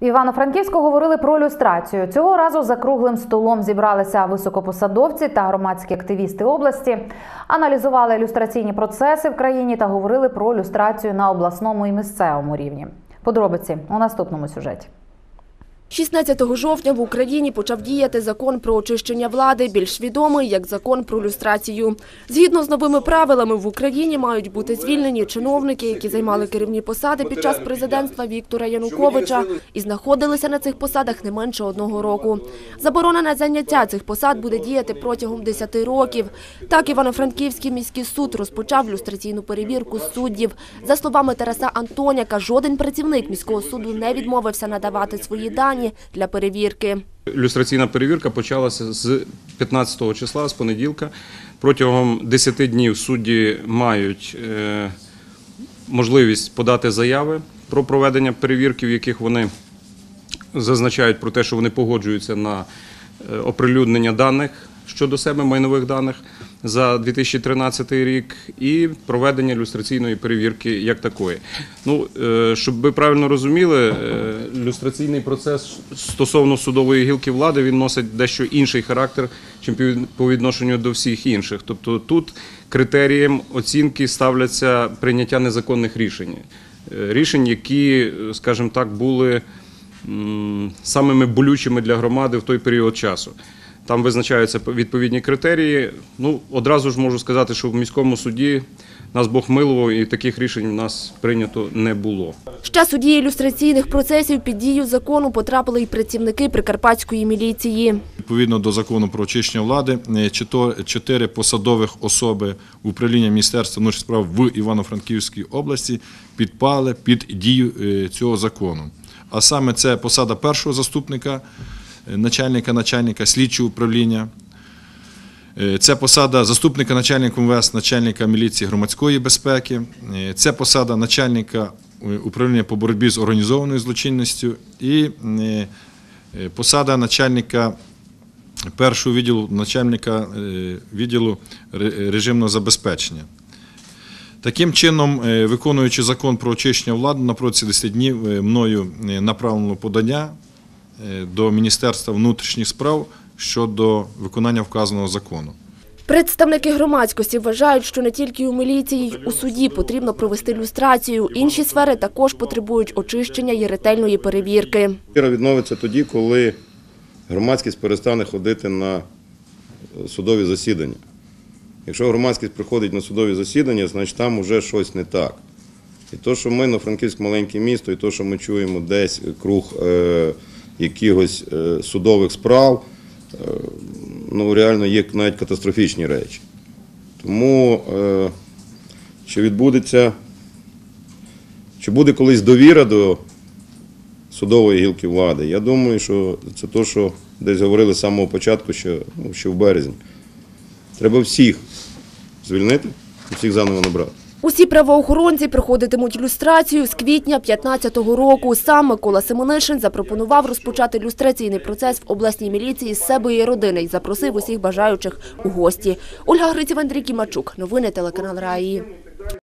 Івано-Франківську говорили про люстрацію. Цього разу за круглим столом зібралися високопосадовці та громадські активісти області, аналізували люстраційні процеси в країні та говорили про люстрацію на обласному і місцевому рівні. Подробиці у наступному сюжеті. 16 жовтня в Україні почав діяти закон про очищення влади, більш відомий як закон про люстрацію. Згідно з новими правилами, в Україні мають бути звільнені чиновники, які займали керівні посади під час президентства Віктора Януковича і знаходилися на цих посадах не менше одного року. Заборона на заняття цих посад буде діяти протягом 10 років. Так, Івано-Франківський міський суд розпочав люстраційну перевірку суддів. За словами Тараса Антоняка, жоден працівник міського суду не відмовився надавати свої дані для перевірки. Люстраційна перевірка почалася з 15-го числа, з понеділка. Протягом 10 днів судді мають е, можливість подати заяви про проведення перевірки, в яких вони зазначають про те, що вони погоджуються на е, оприлюднення даних щодо себе, майнових даних за 2013 рік, і проведення люстраційної перевірки як такої. Ну, е, щоб ви правильно розуміли, е, люстраційний процес стосовно судової гілки влади він носить дещо інший характер, чим по відношенню до всіх інших. Тобто тут критерієм оцінки ставляться прийняття незаконних рішень. Е, Рішень, які, скажімо так, були самими болючими для громади в той період часу. Там визначаються відповідні критерії. Ну, одразу ж можу сказати, що в міському суді нас Бог милував, і таких рішень у нас прийнято не було. Ще судді ілюстраційних процесів під дію закону потрапили й працівники прикарпатської міліції. Відповідно до закону про очищення влади, е, чито- чотири посадових особи управління Міністерства внутрішніх справ в Івано-Франківській області підпали під дію е, цього закону. А саме це посада першого заступника, начальника начальника слідчого управління. Е, Це посада заступника начальника МВС, начальника міліції громадської безпеки. Е, Це посада начальника е, управління по боротьбі з організованою злочинністю і посада начальника першого відділу, начальника відділу режимного забезпечення. Таким чином, виконуючи закон про очищення влади, на протязі 10 днів мною направлено подання до Міністерства внутрішніх справ щодо виконання вказаного закону. Представники громадськості вважають, що не тільки у міліції, й у суді потрібно провести люстрацію. Інші сфери також потребують очищення і ретельної перевірки. Віра відновиться тоді, коли громадськість перестане ходити на е, судові засідання. Якщо громадськість приходить на судові засідання, значить там вже щось не так. І то, що ми на Франківськ маленьке місто, і то, що ми чуємо десь круг е, якихось е, судових справ, е, ну реально є навіть катастрофічні речі. Тому е, чи відбудеться, чи буде колись довіра до судової гілки влади. Я думаю, що це те, що десь говорили з самого початку, що, ну, ще в березні. Треба всіх звільнити всіх заново набрати. Усі правоохоронці проходитимуть люстрацію з квітня 15-го року. Сам Микола Семенишин запропонував розпочати люстраційний процес в обласній міліції з себе і родини і запросив усіх бажаючих у гості. Ольга Гриців, Андрій Кімачук. Новини телеканал Раї.